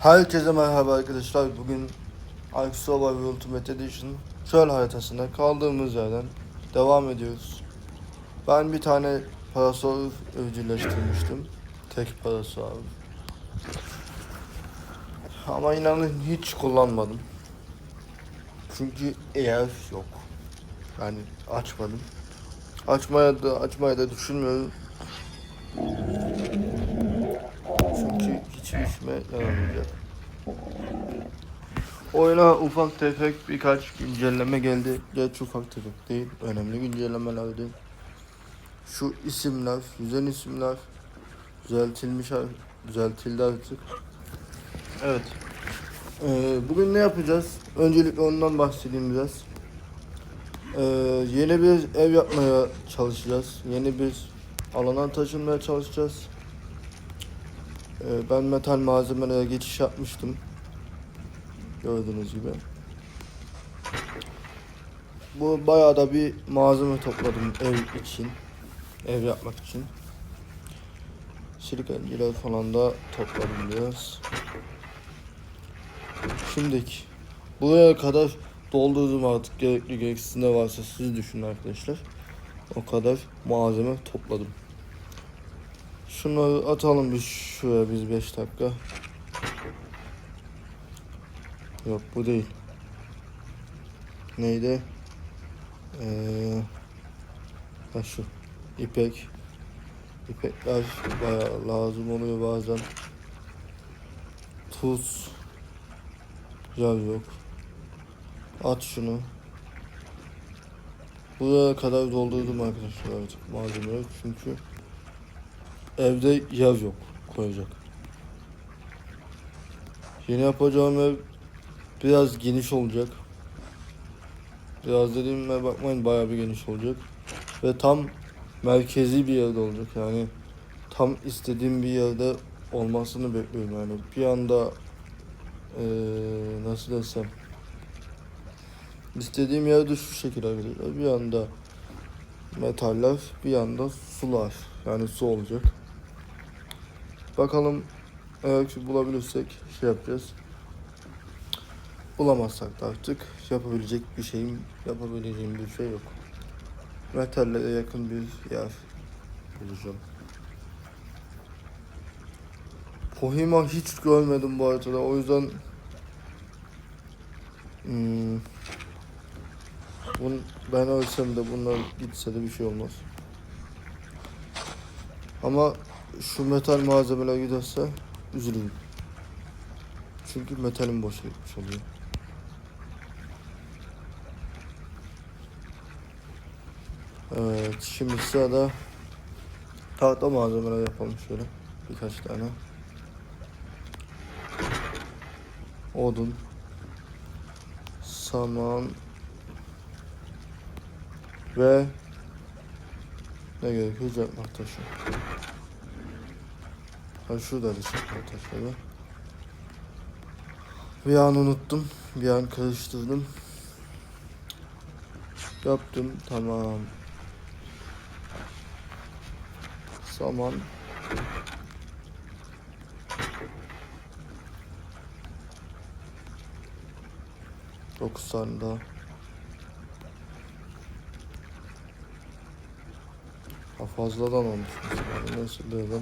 Herkese merhaba arkadaşlar. Bugün Ark Survival Ultimate Edition çöl haritasında kaldığımız yerden devam ediyoruz. Ben bir tane parasol evcilleştirmiştim. Tek parasol. Ama inanın hiç kullanmadım. Çünkü eğer yok. Yani açmadım. Açmaya da açmaya da düşünmüyorum. İşime yaramayacak. Oyuna ufak tefek birkaç güncelleme geldi. Geç ufak tefek değil. Önemli güncellemelerdi. Şu isimler, güzel isimler düzeltilmiş düzeltildi artık. Evet. Ee, bugün ne yapacağız? Öncelikle ondan bahsedeyim biraz. Ee, yeni bir ev yapmaya çalışacağız. Yeni bir alana taşınmaya çalışacağız. Ee, ben metal malzemelere geçiş yapmıştım. Gördüğünüz gibi. Bu bayağı da bir malzeme topladım ev için. Ev yapmak için. Silikenciler falan da topladım biraz. Şimdiki buraya kadar doldurdum artık gerekli gereksiz ne varsa siz düşünün arkadaşlar. O kadar malzeme topladım. Şunları atalım bir şuraya biz 5 dakika. Yok bu değil. Neydi? Ee, ha şu. İpek. İpekler bayağı lazım oluyor bazen. Tuz. Yağ yok. At şunu. Buraya kadar doldurdum arkadaşlar artık malzemeleri çünkü evde yer yok koyacak. Yeni yapacağım ev biraz geniş olacak. Biraz dediğime bakmayın bayağı bir geniş olacak. Ve tam merkezi bir yerde olacak yani tam istediğim bir yerde olmasını bekliyorum yani bir anda eee, nasıl desem istediğim yerde şu şekilde arkadaşlar bir anda metaller bir anda sular yani su olacak bakalım eğer ki bulabilirsek şey yapacağız. Bulamazsak da artık yapabilecek bir şeyim yapabileceğim bir şey yok. Metallere yakın bir yer bulacağım. Kohima hiç görmedim bu haritada o yüzden hmm, bun, ben ölsem de bunlar gitse de bir şey olmaz. Ama şu metal malzemeler giderse üzülürüm. Çünkü metalim boşa gitmiş oluyor. Evet şimdi sırada tahta malzemeler yapalım şöyle birkaç tane. odun, saman ve ne gerekiyor? Çakmak taşı. Ha şurada da taşları. Bir an unuttum. Bir an karıştırdım. Yaptım. Tamam. Saman. Dokuz tane daha. Ha fazladan olmuş. Neyse böyle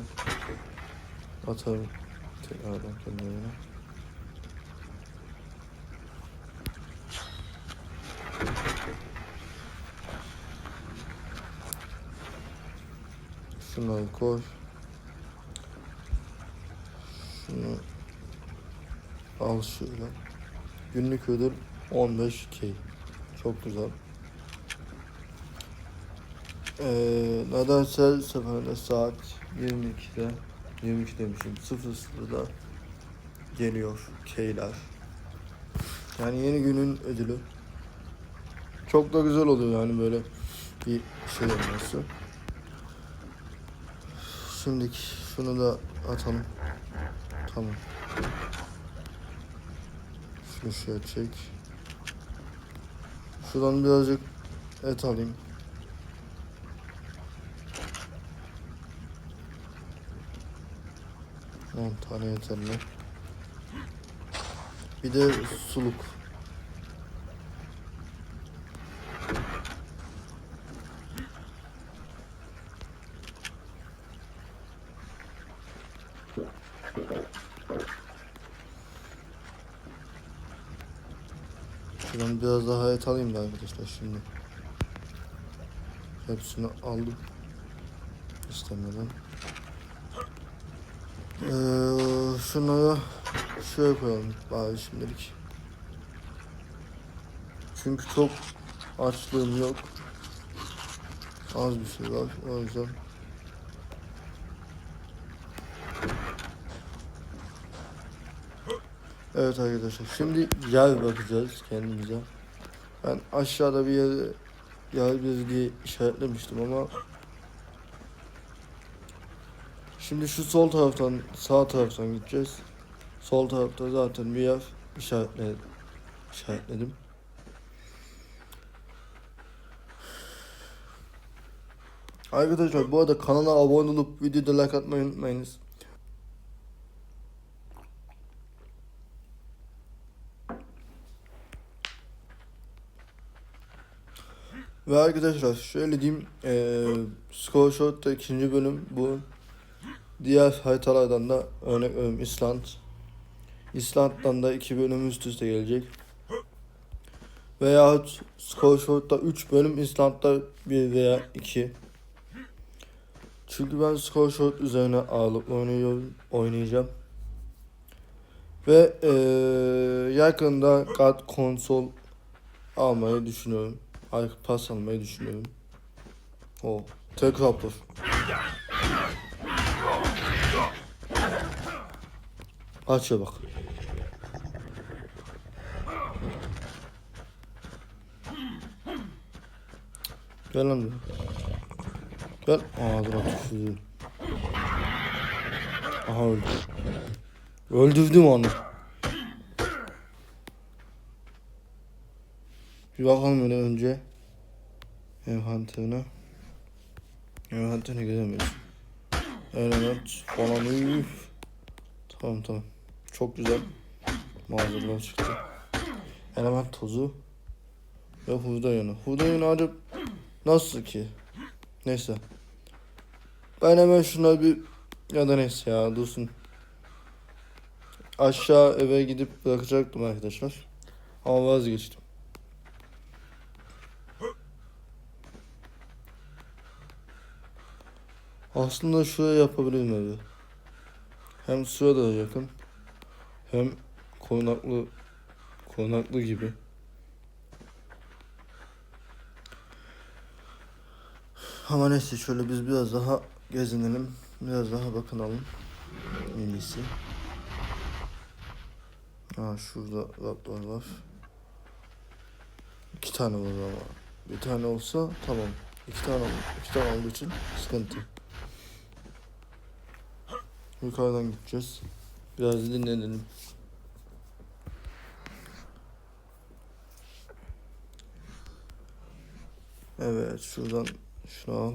atarım tekrardan kendilerine. Şunları koy. Şunu al şöyle. Günlük ödül 15k. Çok güzel. Ee, nedense seferde saat 22'de 22 demişim 00'da geliyor keyler. Yani yeni günün ödülü. Çok da güzel oluyor yani böyle bir şey olması. Şimdiki şunu da atalım. Tamam. Şunu şöyle çek. Şuradan birazcık et alayım. On tane yeterli. Bir de suluk. Şuradan biraz daha et alayım da arkadaşlar şimdi. Hepsini aldım. İstemeden. Ee, şunları şöyle koyalım bari şimdilik. Çünkü çok açlığım yok. Az bir şey var o yüzden. Evet arkadaşlar şimdi yer bakacağız kendimize. Ben aşağıda bir yere yer bir diye işaretlemiştim ama Şimdi şu sol taraftan sağ taraftan gideceğiz. Sol tarafta zaten bir yer işaretledim. işaretledim. Arkadaşlar bu arada kanala abone olup videoda like atmayı unutmayınız. Ve arkadaşlar şöyle diyeyim eee Score Shot'ta ikinci bölüm bu. Diğer haritalardan da örnek veriyorum İsland. İsland'dan da iki bölüm üst üste gelecek. Veyahut Score Shot'ta 3 bölüm İsland'da 1 veya 2. Çünkü ben Score Shot üzerine ağırlıklı oynuyorum, oynayacağım. Ve eee yakında God konsol almayı düşünüyorum. Arka pas almayı düşünüyorum. O tek rapor. Açıyor bak. Gel lan buraya. Gel. Ağzına tükürdüm. Aha öldü. Öldürdüm onu. Bir bakalım öyle önce. Ev hunter'ını göremiyoruz. Element falan üf. Tamam tamam. Çok güzel. Malzemeler çıktı. Element tozu. Ve hurda yanı. Hurda yanı acaba nasıl ki? Neyse. Ben hemen şuna bir ya da neyse ya dursun. Aşağı eve gidip bırakacaktım arkadaşlar. Ama vazgeçtim. Aslında şuraya yapabilirim evi. Hem suya da yakın. Hem korunaklı korunaklı gibi. Ama neyse şöyle biz biraz daha gezinelim. Biraz daha bakınalım. En iyisi. Ha şurada raptor var. İki tane var ama. Bir tane olsa tamam. İki tane iki tane olduğu için sıkıntı. Yukarıdan gideceğiz. Biraz dinlenelim. Evet şuradan şunu al.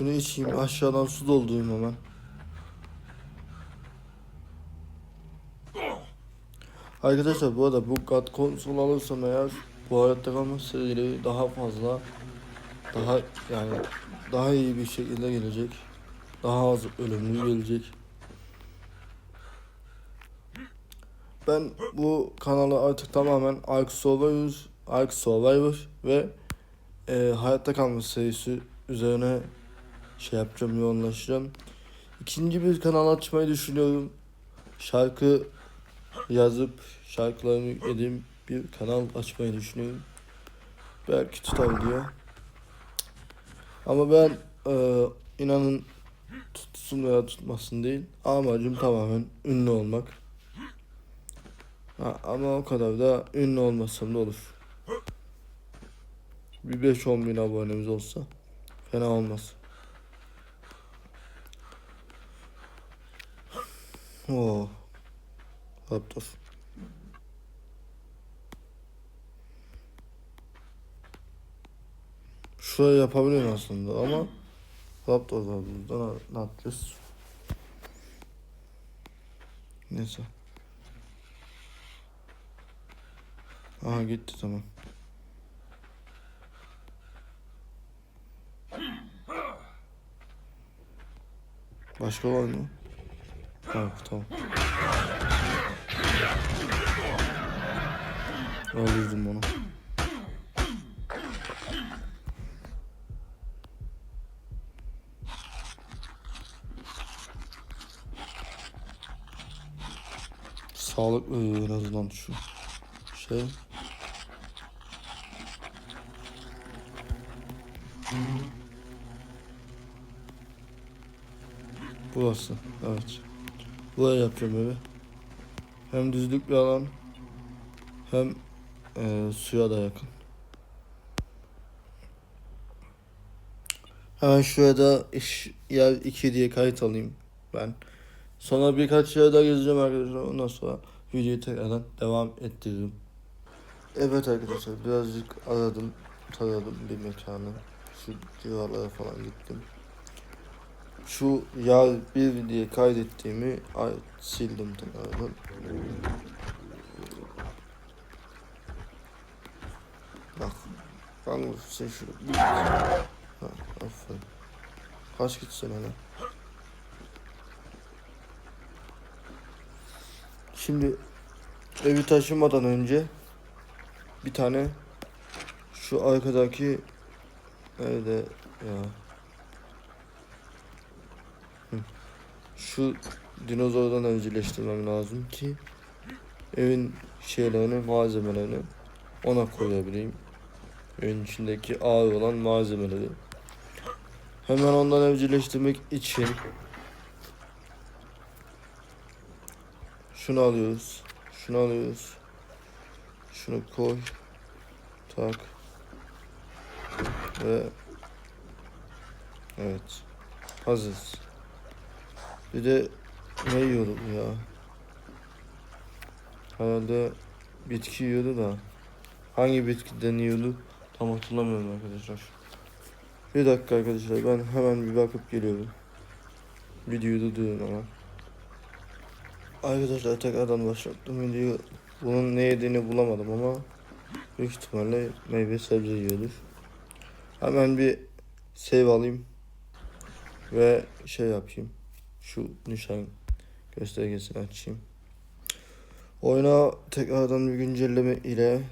Şunu içeyim aşağıdan su doldurayım hemen. Arkadaşlar bu arada bu God konsol alırsam eğer bu hayatta kalma serileri daha fazla daha yani daha iyi bir şekilde gelecek. Daha az ölümlü gelecek. Ben bu kanalı artık tamamen Ark Survivor, Ark Survivor ve e, hayatta kalma serisi üzerine şey yapacağım, yoğunlaşacağım. İkinci bir kanal açmayı düşünüyorum. Şarkı yazıp şarkılarımı yüklediğim bir kanal açmayı düşünüyorum. Belki tutar diye. Ama ben e, inanın tutsun veya tutmasın değil. Amacım tamamen ünlü olmak. Ha, ama o kadar da ünlü olmasam da olur. Bir 5-10 bin abonemiz olsa fena olmaz. Oo. Raptor. Şuraya yapabilirim aslında ama Raptor var burada ne yapacağız? Neyse. Aha gitti tamam. Başka var mı? Yok tamam. Öldürdüm onu. Sağlıklı en azından şu şey. Burası. Evet. Buraya yapacağım evi. Hem düzlük bir alan hem e, suya da yakın. Hemen şuraya da iş yer 2 diye kayıt alayım ben. Sonra birkaç yer daha gezeceğim arkadaşlar. Ondan sonra videoyu tekrardan devam ettiririm. Evet arkadaşlar birazcık aradım, taradım bir mekanı. Şu civarlara falan gittim. Şu yar bir diye kaydettiğimi ay, sildim tekrardan. Bak. Kanka sen şunu bir git. Ha, aferin. Kaç gitsin hele. Şimdi evi taşımadan önce bir tane şu arkadaki evde ya şu dinozordan evcilleştirmem lazım ki evin şeylerini malzemelerini ona koyabileyim. Evin içindeki ağır olan malzemeleri. Hemen ondan evcilleştirmek için şunu alıyoruz. Şunu alıyoruz. Şunu koy. Tak. Ve Evet. Hazırız. Bir de ne yiyorduk ya? Herhalde bitki yiyordu da. Hangi bitkiden yiyordu? Tam hatırlamıyorum arkadaşlar. Bir dakika arkadaşlar ben hemen bir bakıp geliyorum. Videoyu durduruyorum ama. Arkadaşlar tekrardan başlattım videoyu. Bunun ne yediğini bulamadım ama büyük ihtimalle meyve sebze yiyordur. Hemen bir save alayım ve şey yapayım. Şu nişan göstergesini açayım. Oyuna tekrardan bir güncelleme ile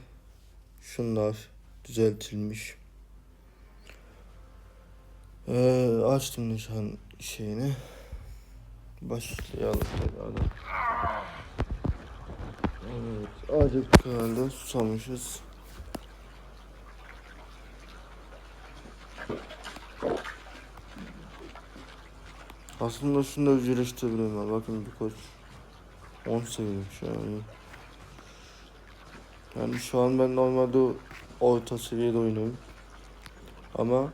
şunlar düzeltilmiş. Ee, açtım nişan şeyini. Başlayalım tekrardan. Evet, acık herhalde susamışız. Aslında şunu da özgürleştirebilirim ben. Bakın bir koç 10 seviyemiş yani. Yani şu an ben normalde orta seviyede oynuyorum. Ama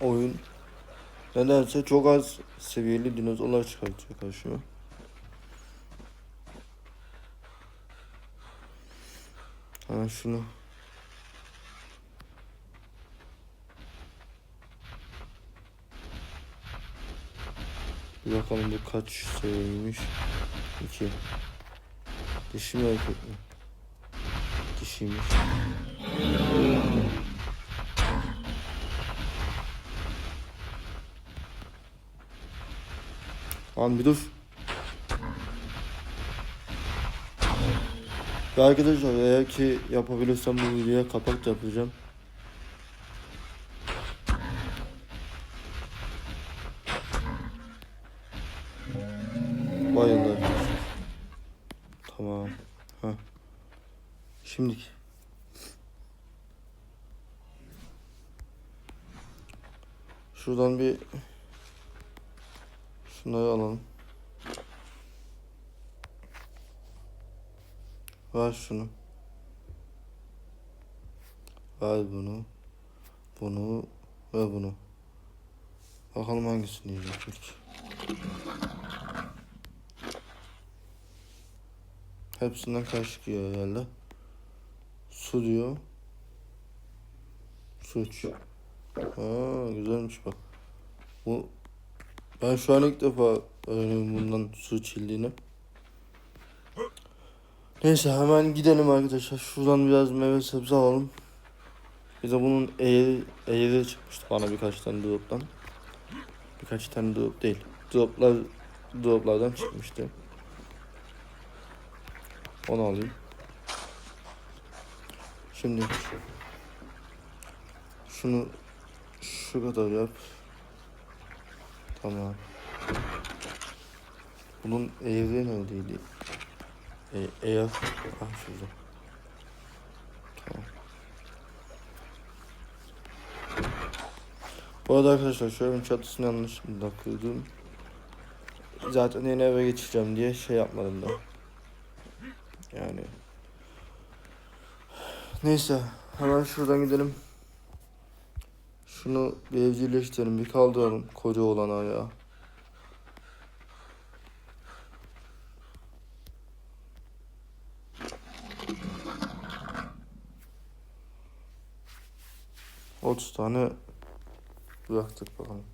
oyun nedense çok az seviyeli dinozorlar çıkartıyor karşıma. Ha şunu. Bakalım bu kaç seviyeymiş. 2. Dişi mi erkek mi? Dişiymiş. Lan bir dur. Ve arkadaşlar eğer ki yapabilirsem bu videoya kapak da yapacağım. Bayıldı arkadaşlar. Tamam. Ha. Şimdiki. Şuradan bir şunları alalım. Ver şunu. Ver bunu. Bunu ve bunu. Bakalım hangisini yiyecek ilk. Hepsinden kaşık yiyor herhalde. Su diyor. Su içiyor. Aa güzelmiş bak. Bu ben şu an ilk defa öğreniyorum bundan su içildiğini. Neyse hemen gidelim arkadaşlar. Şuradan biraz meyve sebze alalım. Bir de bunun eğri, eğri çıkmıştı bana birkaç tane drop'tan. Birkaç tane drop değil. Droplar droplardan çıkmıştı. Onu alayım. Şimdi şunu şu kadar yap. Tamam. Bunun eğri neredeydi? E, eğer ah şurada. Bu arada arkadaşlar şu evin çatısını yanlışlıkla kırdım. Zaten yeni eve geçeceğim diye şey yapmadım da. Yani. Neyse hemen şuradan gidelim. Şunu bir evcilleştirelim bir kaldıralım koca olan ayağı. Otuz tane bıraktık bakalım.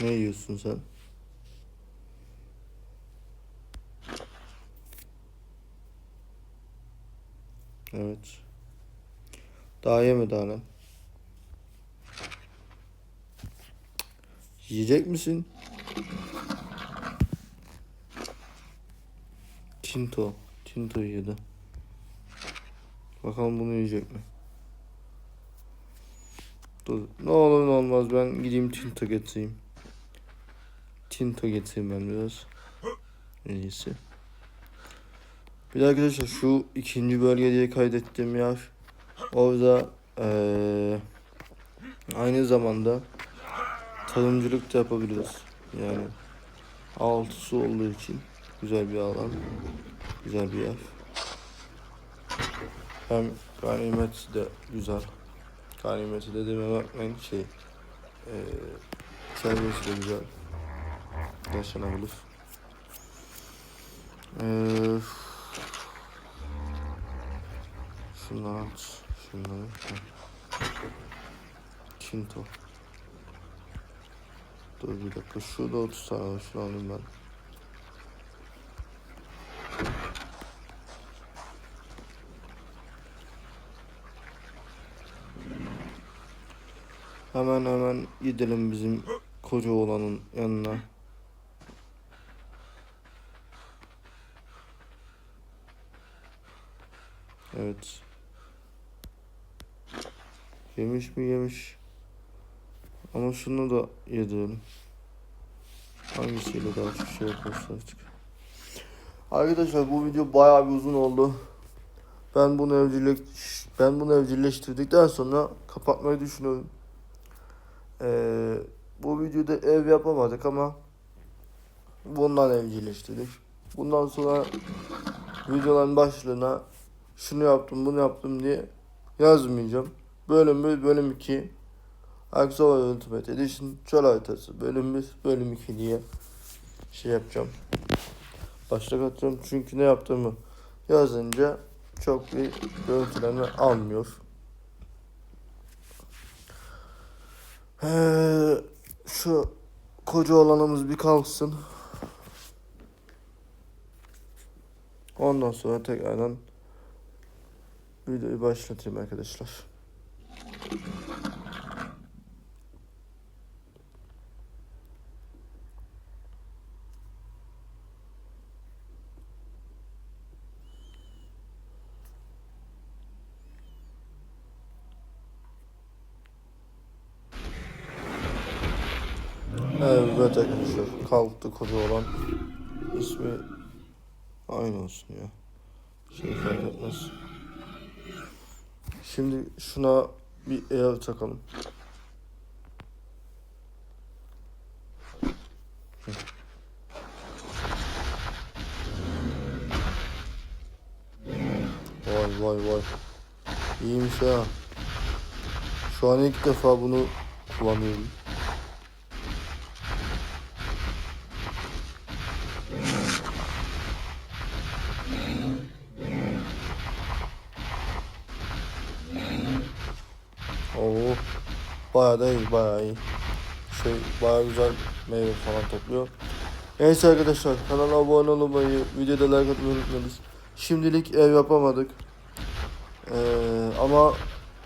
Ne yiyorsun sen? Evet. Daha yemedi hala. Yiyecek misin? Tinto. Tinto yedi. Bakalım bunu yiyecek mi? Dur. Ne olur ne olmaz ben gideyim Tinto getireyim. Tinto getireyim ben biraz. En iyisi. Bir de arkadaşlar şu ikinci bölge diye kaydettiğim yer. Orada eee aynı zamanda tarımcılık da yapabiliriz. Yani altı su olduğu için güzel bir alan. Güzel bir yer. Hem ganimet de güzel. Ganimeti dediğime bakmayın şey eee çevresi de güzel. Yaşanabilir. Eee Şunları at. Şunları. Kinto. Dur bir dakika. Şurada 30 tane. Şunu alayım ben. Hemen hemen gidelim bizim koca olanın yanına. Evet. Yemiş mi yemiş. Ama şunu da yedirelim. Hangisiyle daha çok şey yaparsa artık. Arkadaşlar bu video bayağı bir uzun oldu. Ben bunu evcilleş ben bunu evcilleştirdikten sonra kapatmayı düşünüyorum. Ee, bu videoda ev yapamadık ama bundan evcilleştirdik. Bundan sonra videoların başlığına şunu yaptım bunu yaptım diye yazmayacağım. Bölüm 1, bölüm 2 Axola Ultimate Edition Çöl haritası bölüm 1, bölüm 2 diye şey yapacağım. Başlık atıyorum çünkü ne yaptığımı yazınca çok bir görüntülenme almıyor. Ee, şu koca olanımız bir kalksın. Ondan sonra tekrardan videoyu başlatayım arkadaşlar. Evet kalktı koca olan ismi aynı olsun ya. Şey fark etmez. Şimdi şuna bir eğer takalım. Vay vay vay. İyiymiş ha. Şu an ilk defa bunu kullanıyorum. Bayağı iyi, bayağı iyi. Şey, bayağı güzel meyve falan topluyor. Neyse arkadaşlar, kanala abone olmayı, videoda like atmayı unutmayınız. Şimdilik ev yapamadık. Ee, ama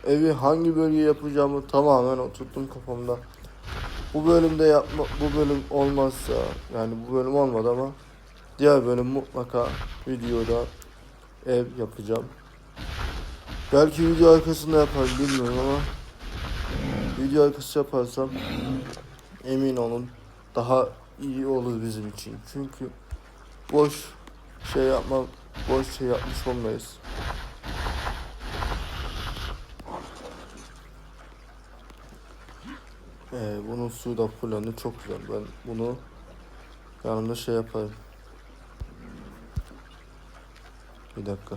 evi hangi bölgeye yapacağımı tamamen oturttum kafamda. Bu bölümde yapma, bu bölüm olmazsa, yani bu bölüm olmadı ama diğer bölüm mutlaka videoda ev yapacağım. Belki video arkasında yaparım bilmiyorum ama video arkası yaparsam emin olun daha iyi olur bizim için. Çünkü boş şey yapma, boş şey yapmış olmayız. Ee, bunun suyu da fullendi çok güzel. Ben bunu yanımda şey yaparım. Bir dakika.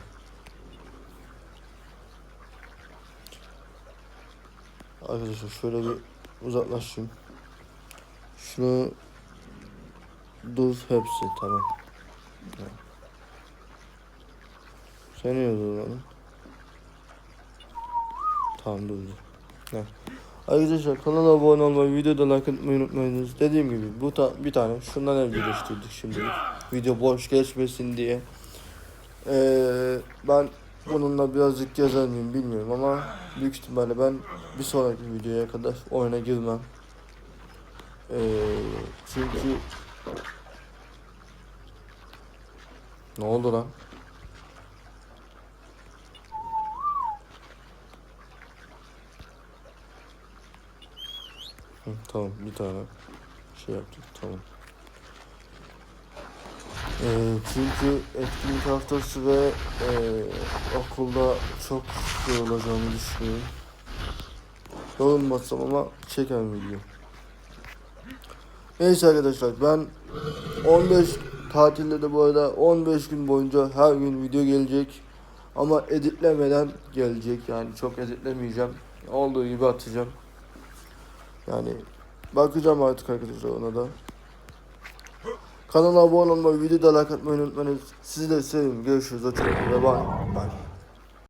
Arkadaşlar şöyle bir uzaklaşayım. Şunu Duz hepsi tamam. Tamam. Sen niye lan? Tamam dur. Ne? Arkadaşlar kanala abone olmayı, videoda like atmayı unutmayınız. Dediğim gibi bu ta bir tane şundan evcilleştirdik şimdi. Video boş geçmesin diye. Ee, ben bununla birazcık gezer miyim bilmiyorum ama büyük ihtimalle ben bir sonraki videoya kadar oyuna girmem. Ee, çünkü ne oldu lan? Hı, tamam bir tane şey yaptık tamam. Ee, çünkü etkinlik haftası ve e, okulda çok şey olacağını düşünüyorum. Yorulmazsam ama çeken video. Neyse arkadaşlar ben 15 tatilde de bu arada 15 gün boyunca her gün video gelecek. Ama editlemeden gelecek yani çok editlemeyeceğim. Olduğu gibi atacağım. Yani bakacağım artık arkadaşlar ona da. Kanala abone olmayı, videoda like atmayı unutmayın. Sizi de sevin. Görüşürüz. Hoşçakalın bye. Bye.